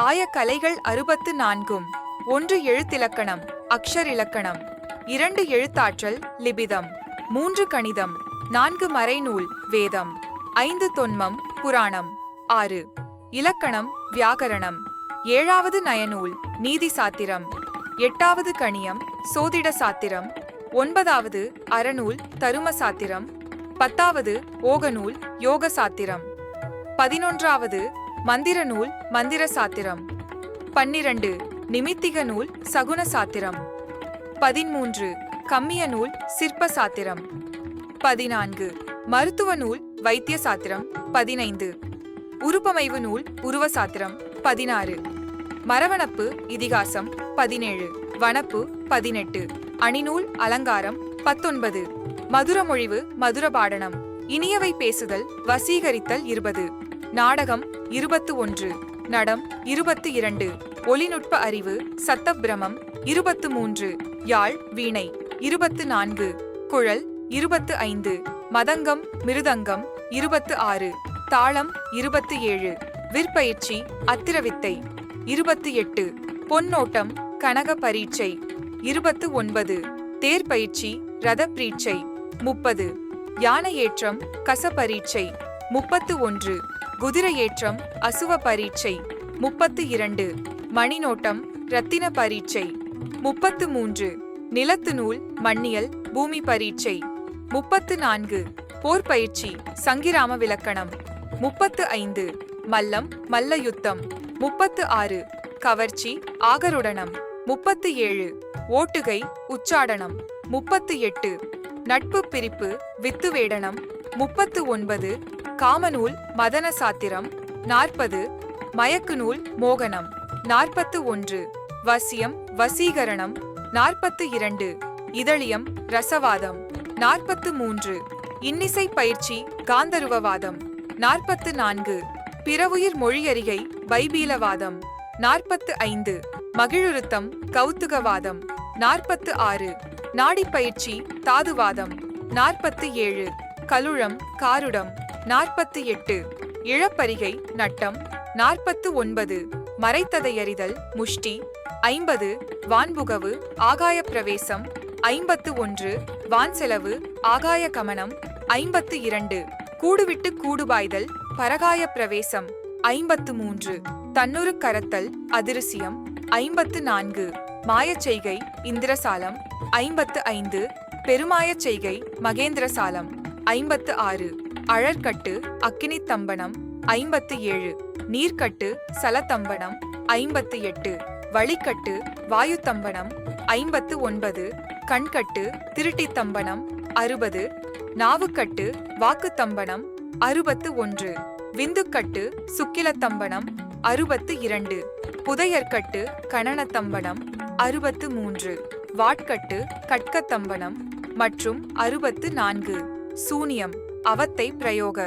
ஆய கலைகள் அறுபத்து நான்கும். ஒன்று எழுத்திலக்கணம் அக்ஷர் இலக்கணம் இரண்டு எழுத்தாற்றல் லிபிதம். மூன்று கணிதம் நான்கு மறைநூல் வேதம். ஐந்து தொன்மம் புராணம். ஆறு. இலக்கணம் வியாகரணம். ஏழாவது நயநூல் நீதி சாத்திரம். எட்டாவது கணியம் சோதிட சாத்திரம். ஒன்பதாவது அறநூல் தரும சாத்திரம். பத்தாவது ஓகநூல் யோக சாத்திரம். பதினொன்றாவது மந்திர நூல் மந்திர சாத்திரம். பன்னிரண்டு நிமித்திக நூல் சகுன சாத்திரம். பதிமூன்று கம்மிய நூல் சிற்ப சாத்திரம். பதினான்கு மருத்துவ நூல் வைத்திய சாத்திரம். பதினைந்து உருப்பமைவு நூல் உருவ சாத்திரம். பதினாறு மரவணப்பு இதிகாசம். பதினேழு வனப்பு. பதினெட்டு அணிநூல் அலங்காரம். பத்தொன்பது மதுரமொழிவு மதுரபாடனம் இனியவை பேசுதல் வசீகரித்தல் இருபது. நாடகம் இருபத்து ஒன்று நடம் இருபத்து இரண்டு ஒளிநுட்ப அறிவு சத்தபிரமம் இருபத்து மூன்று யாழ் வீணை இருபத்து நான்கு குழல் இருபத்து ஐந்து மதங்கம் மிருதங்கம் இருபத்து ஆறு தாளம் இருபத்து ஏழு விற்பயிற்சி அத்திரவித்தை இருபத்து எட்டு பொன்னோட்டம் கனக பரீட்சை இருபத்து ஒன்பது தேர் பயிற்சி ரத பிரீட்சை முப்பது யானை ஏற்றம் கச பரீட்சை முப்பத்து ஒன்று குதிரையேற்றம் அசுவ பரீட்சை. முப்பத்து இரண்டு மணிநோட்டம் ரத்தின பரீட்சை. முப்பத்து மூன்று நிலத்து நூல் மண்ணியல் பூமி பரீட்சை. முப்பத்து நான்கு போர் பயிற்சி சங்கிராம விலக்கணம் முப்பத்து ஐந்து மல்லம் மல்லயுத்தம். முப்பத்து ஆறு கவர்ச்சி ஆகருடனம். முப்பத்து ஏழு ஓட்டுகை உச்சாடனம். முப்பத்து எட்டு நட்பு பிரிப்பு வித்து வேடனம் முப்பத்து ஒன்பது காமநூல் மதன சாத்திரம் நாற்பது மயக்கு நூல் மோகனம் நாற்பத்து ஒன்று வசியம் வசீகரணம் நாற்பத்து இரண்டு இதழியம் ரசவாதம் நாற்பத்து மூன்று இன்னிசை பயிற்சி காந்தருவவாதம் நாற்பத்து நான்கு பிறவுயிர் மொழியறிகை பைபீலவாதம் நாற்பத்து ஐந்து மகிழுருத்தம் கௌத்துகவாதம் நாற்பத்து ஆறு நாடிப்பயிற்சி தாதுவாதம் நாற்பத்து ஏழு கலுழம் காருடம் நாற்பத்து எட்டு இழப்பரிகை நட்டம். நாற்பத்து ஒன்பது மறைத்ததையறிதல் முஷ்டி. ஐம்பது வான்புகவு ஆகாய பிரவேசம் ஐம்பத்து ஒன்று வான்செலவு ஆகாய கமனம் ஐம்பத்து இரண்டு கூடுவிட்டு கூடுபாய்தல் பரகாய பிரவேசம் ஐம்பத்து மூன்று தன்னுரு கரத்தல் அதிருசியம். ஐம்பத்து நான்கு மாயச் செய்கை இந்திரசாலம். ஐம்பத்து ஐந்து பெருமாயச் செய்கை மகேந்திரசாலம். ஐம்பத்து ஆறு அழற்கட்டு அக்கினி தம்பனம் ஐம்பத்து ஏழு. நீர்க்கட்டு சலத்தம்பனம் ஐம்பத்து எட்டு. வழிக்கட்டு வாயுத்தம்பனம் ஐம்பத்து ஒன்பது. கண்கட்டு திருட்டித்தம்பனம் அறுபது. நாவுக்கட்டு வாக்குத்தம்பனம் அறுபத்து ஒன்று. விந்துக்கட்டு சுக்கிலத்தம்பனம் அறுபத்து இரண்டு. புதையற்கட்டு கணனத்தம்பனம் அறுபத்து மூன்று. வாட்கட்டு கட்கத்தம்பனம் மற்றும் அறுபத்து நான்கு. சூனியம். அவத்தை பிரயோக